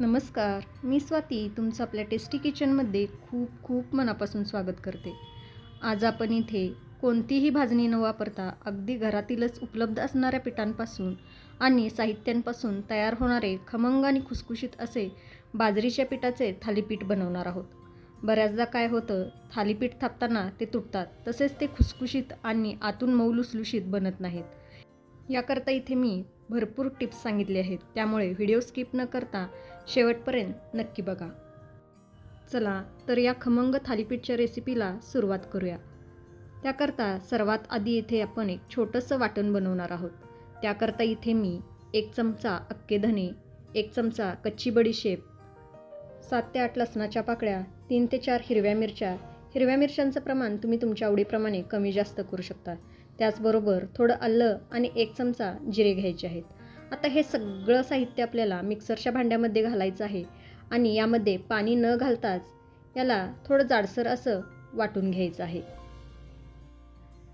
नमस्कार मी स्वाती तुमचं आपल्या टेस्टी किचनमध्ये खूप खूप मनापासून स्वागत करते. आज आपण इथे कोणतीही भाजणी न वापरता अगदी घरातीलच उपलब्ध असणाऱ्या पिठांपासून आणि साहित्यांपासून तयार होणारे खमंग आणि खुसखुशीत असे बाजरीच्या पिठाचे थालीपीठ बनवणार आहोत. बऱ्याचदा काय होतं थालीपीठ थापताना ते तुटतात तसेच ते खुसखुशीत आणि आतून मऊ लुसलुशीत बनत नाहीत. याकरता इथे मी भरपूर टिप्स सांगितले आहेत. त्यामुळे व्हिडिओ स्किप न करता शेवटपर्यंत नक्की बघा. चला तर या खमंग थालीपीठच्या रेसिपीला सुरुवात करूया. त्याकरता सर्वात आधी इथे आपण एक छोटंसं वाटण बनवणार आहोत. त्याकरता इथे मी एक चमचा अक्के धने एक चमचा कच्ची बडीशेप सात ते आठ लसणाच्या पाकळ्या तीन ते चार हिरव्या मिरच्या. हिरव्या मिरच्यांचं प्रमाण तुम्ही तुमच्या आवडीप्रमाणे कमी जास्त करू शकता. त्याचबरोबर थोडं आलं आणि एक चमचा जिरे घ्यायचे आहेत. आता हे सगळं साहित्य आपल्याला मिक्सरच्या भांड्यामध्ये घालायचं आहे आणि यामध्ये पाणी न घालताच याला थोडं जाडसर असं वाटून घ्यायचं आहे.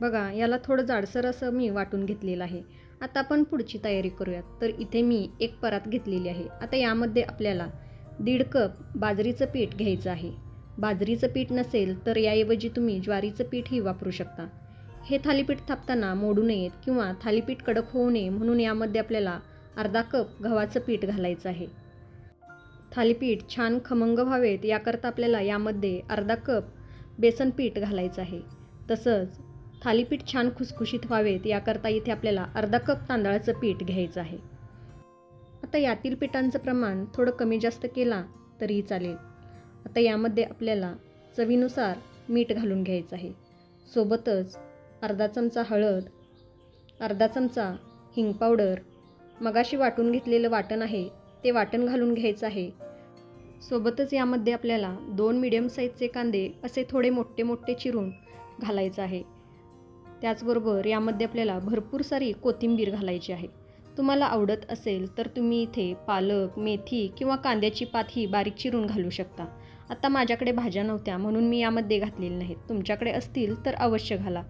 बघा याला थोडं जाडसर असं मी वाटून घेतलेलं आहे. आता आपण पुढची तयारी करूयात. तर इथे मी एक परात घेतलेली आहे. आता यामध्ये आपल्याला दीड कप बाजरीचं पीठ घ्यायचं आहे. बाजरीचं पीठ नसेल तर याऐवजी तुम्ही ज्वारीचं पीठही वापरू शकता. हे थालीपीठ थापताना मोडू नयेत किंवा थालीपीठ कडक होऊ नये म्हणून यामध्ये आपल्याला अर्धा कप गव्हाचं पीठ घालायचं आहे. थालीपीठ छान खमंग व्हावेत याकरता आपल्याला यामध्ये अर्धा कप बेसन पीठ घालायचं आहे. तसंच थालीपीठ छान खुसखुशीत व्हावेत याकरता इथे आपल्याला अर्धा कप तांदळाचं पीठ घ्यायचं आहे. आता यातील पिठांचं प्रमाण थोडं कमी जास्त केला तरीही चालेल. आता यामध्ये आपल्याला चवीनुसार मीठ घालून घ्यायचं आहे. सोबतच अर्धा चमचा हळद अर्धा चमचा हिंग पावडर. मगाशी वाटून घेतलेलं वाटण आहे ते वाटण घालून घ्यायचं आहे. सोबतच यामध्ये आपल्याला दोन मिडियम साईजचे कांदे असे थोडे मोठे मोठे चिरून घालायचं आहे. त्याचबरोबर यामध्ये आपल्याला भरपूर सारी कोथिंबीर घालायची आहे. तुम्हाला आवडत असेल तर तुम्ही इथे पालक मेथी किंवा कांद्याची पात ही बारीक चिरून घालू शकता. आता माझ्याकडे भाज्या नव्हत्या म्हणून मी यामध्ये घातलेली नाहीत. तुमच्याकडे असतील तर अवश्य घाला.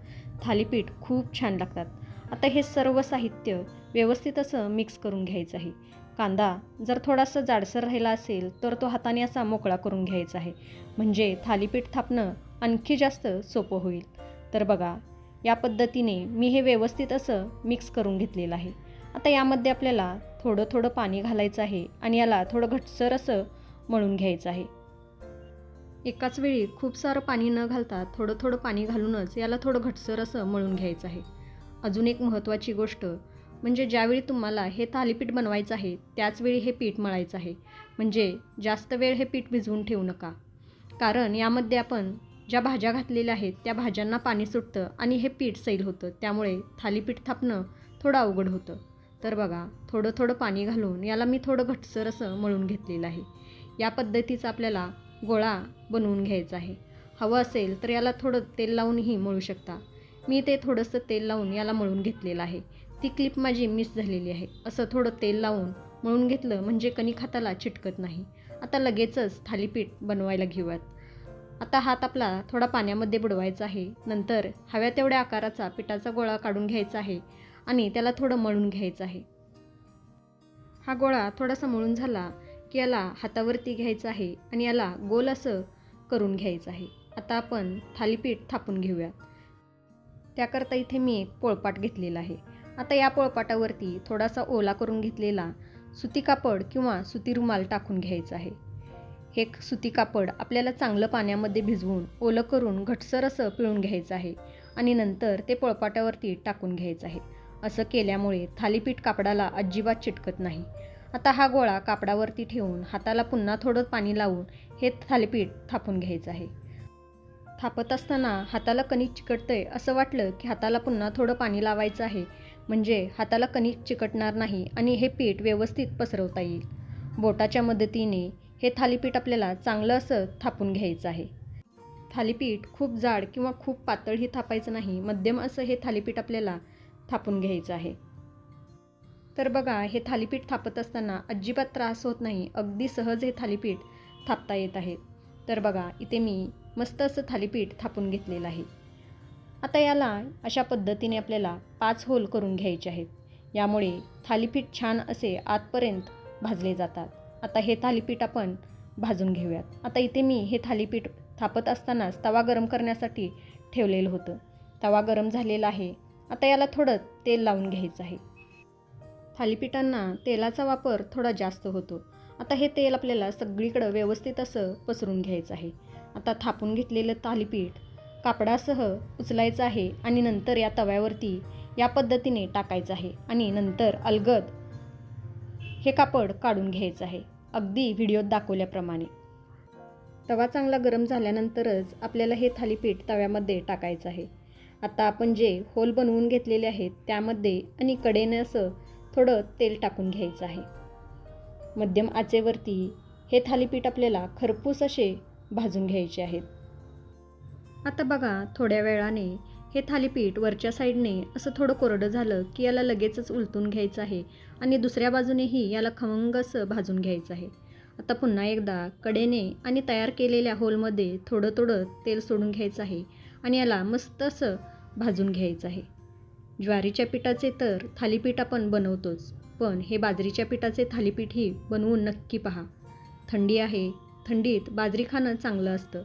थालीपीठ खूप छान लागतात. आता हे सर्व साहित्य व्यवस्थित असं मिक्स करून घ्यायचं आहे. कांदा जर थोडासा जाडसर राहिला असेल तर तो हाताने असा मोकळा करून घ्यायचा आहे. म्हणजे थालीपीठ थापणं आणखी जास्त सोपं होईल. तर बघा या पद्धतीने मी हे व्यवस्थित असं मिक्स करून घेतलेलं आहे. आता यामध्ये आपल्याला थोडं थोडं पाणी घालायचं आहे आणि याला थोडं घटसर असं मळून घ्यायचं आहे. एकाच वेळी खूप सारं पाणी न घालता थोडं थोडं पाणी घालूनच याला थोडं घटसर असं मळून घ्यायचं आहे. अजून एक महत्त्वाची गोष्ट म्हणजे ज्यावेळी तुम्हाला हे थालीपीठ बनवायचं आहे त्याचवेळी हे पीठ मळायचं आहे. म्हणजे जास्त वेळ हे पीठ भिजवून ठेवू नका. कारण यामध्ये आपण ज्या भाज्या घातलेल्या आहेत त्या भाज्यांना पाणी सुटतं आणि हे पीठ सैल होतं. त्यामुळे थालीपीठ थापणं थोडं अवघड होतं. तर बघा थोडं थोडं पाणी घालून याला मी थोडं घटसर असं मळून घेतलेलं आहे. या पद्धतीचा आपल्याला गोळा बनवून घ्यायचा आहे. हवं असेल तर याला थोडं तेल लावूनही मळू शकता. मी ते थोडंसं तेल लावून याला मळून घेतलेलं आहे. ती क्लिप माझी मिस झालेली आहे. असं थोडं तेल लावून मळून घेतलं म्हणजे कणिक हाताला चिटकत नाही. आता लगेचच थालीपीठ बनवायला घेऊयात. आता हात आपला थोडा पाण्यामध्ये बुडवायचा आहे. नंतर हव्या तेवढ्या आकाराचा पिठाचा गोळा काढून घ्यायचा आहे आणि त्याला थोडं मळून घ्यायचं आहे. हा गोळा थोडासा मळून झाला की याला हातावरती घ्यायचं आहे आणि याला गोल असं करून घ्यायचं आहे. आता आपण थालीपीठ थापून घेऊया. त्याकरता इथे मी एक पोळपाट घेतलेला आहे. आता या पोळपाटावरती थोडासा ओला करून घेतलेला सुती कापड किंवा सुती रुमाल टाकून घ्यायचं आहे. हे सुती कापड आपल्याला चांगलं पाण्यामध्ये भिजवून ओलं करून घटसर असं पिळून घ्यायचं आहे आणि नंतर ते पोळपाटावरती टाकून घ्यायचं आहे. असं केल्यामुळे थालीपीठ कापडाला अजिबात चिटकत नाही. आता हा गोळा कापडावरती ठेवून हाताला पुन्हा थोडं पाणी लावून हे थालीपीठ थापून घ्यायचं आहे. थापत असताना हाताला कणिक चिकटतंय असं वाटलं की हाताला पुन्हा थोडं पाणी लावायचं आहे. म्हणजे हाताला कणिक चिकटणार नाही आणि हे पीठ व्यवस्थित पसरवता येईल. बोटाच्या मदतीने हे थालीपीठ आपल्याला चांगलं असं थापून घ्यायचं आहे. थालीपीठ खूप जाड किंवा खूप पातळही थापायचं नाही. मध्यम असं हे थालीपीठ आपल्याला थापून घ्यायचं आहे. तर बघा हे थालीपीठ थापत असताना अजिबात त्रास होत नाही. अगदी सहज हे थालीपीठ थापता येत आहे. तर बघा इथे मी मस्त असं थालीपीठ थापून घेतलेलं आहे. आता याला अशा पद्धतीने आपल्याला पाच होल करून घ्यायचे आहेत. यामुळे थालीपीठ छान असे आतपर्यंत भाजले जातात. आता हे थालीपीठ आपण भाजून घेऊयात. आता इथे मी हे थालीपीठ थापत असतानाच तवा गरम करण्यासाठी ठेवलेलं होतं. तवा गरम झालेला आहे. आता याला थोडं तेल लावून घ्यायचं आहे. थालीपीठांना तेलाचा वापर थोडा जास्त होतो. आता हे तेल आपल्याला सगळीकडं व्यवस्थित असं पसरून घ्यायचं आहे. आता थापून घेतलेलं थालीपीठ कापडासह उचलायचं आहे आणि नंतर या तव्यावरती या पद्धतीने टाकायचं आहे आणि नंतर अलगद हे कापड काढून घ्यायचं आहे. अगदी व्हिडिओत दाखवल्याप्रमाणे. तवा चांगला गरम झाल्यानंतरच आपल्याला हे थालीपीठ तव्यामध्ये टाकायचं आहे. आता आपण जे होल बनवून घेतलेले आहेत त्यामध्ये आणि कडेने असं थोडं तेल टाकून घ्यायचं आहे. मध्यम आचेवरती हे थालीपीठ आपल्याला खरपूस असे भाजून घ्यायचे आहेत. आता बघा थोड्या वेळाने हे थालीपीठ वरच्या साईडने असं थोडं कोरडं झालं की याला लगेचच उलटून घ्यायचं आहे आणि दुसऱ्या बाजूनेही याला खमंग असं भाजून घ्यायचं आहे. आता पुन्हा एकदा कडेने आणि तयार केलेल्या होलमध्ये थोडं थोडं तेल सोडून घ्यायचं आहे आणि याला मस्त असं भाजून घ्यायचं आहे. ज्वारीच्या पिठाचे तर थालीपीठ आपण बनवतोच पण हे बाजरीच्या पिठाचे थालीपीठही बनवून नक्की पहा. थंडी आहे थंडीत बाजरी खाणं चांगलं असतं.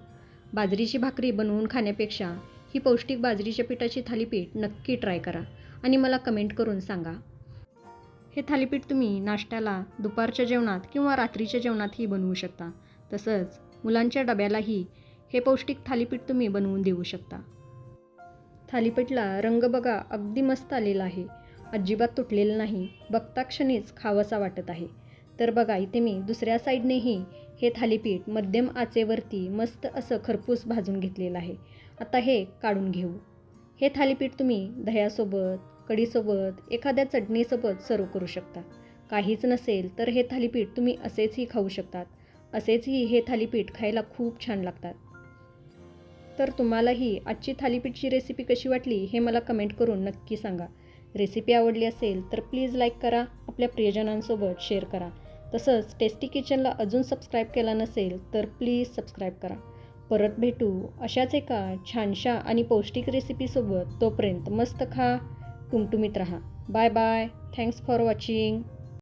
बाजरीची भाकरी बनवून खाण्यापेक्षा ही पौष्टिक बाजरीच्या पिठाची थालीपीठ नक्की ट्राय करा आणि मला कमेंट करून सांगा. हे थालीपीठ तुम्ही नाश्त्याला दुपारच्या जेवणात किंवा रात्रीच्या जेवणातही बनवू शकता. तसंच मुलांच्या डब्यालाही हे पौष्टिक थालीपीठ तुम्ही बनवून देऊ शकता. थालीपीठला रंग बघा अगदी मस्त आलेला आहे. अजिबात तुटलेलं नाही. बघता क्षणीच खावंसा वाटत आहे. तर बघा इथे मी दुसऱ्या साईडनेही हे थालीपीठ मध्यम आचेवरती मस्त असं खरपूस भाजून घेतलेलं आहे. आता हे काढून घेऊ. हे थालीपीठ तुम्ही दह्यासोबत कढीसोबत एखाद्या चटणीसोबत सर्व करू शकता. काहीच नसेल तर हे थालीपीठ तुम्ही असेचही खाऊ शकतात. असेचही हे थालीपीठ खायला खूप छान लागतात. तर तुम्हालाही आजची थालीपीठची रेसिपी कशी वाटली हे मला कमेंट करून नक्की सांगा. रेसिपी आवडली असेल तर प्लीज लाईक करा आपल्या प्रियजनांसोबत शेअर करा. तसंच टेस्टी किचनला अजून सबस्क्राईब केला नसेल तर प्लीज सबस्क्राईब करा. परत भेटू अशाच एका छानशा आणि पौष्टिक रेसिपीसोबत तोपर्यंत मस्त खा टुमटुमीत राहा. Bye bye thanks for watching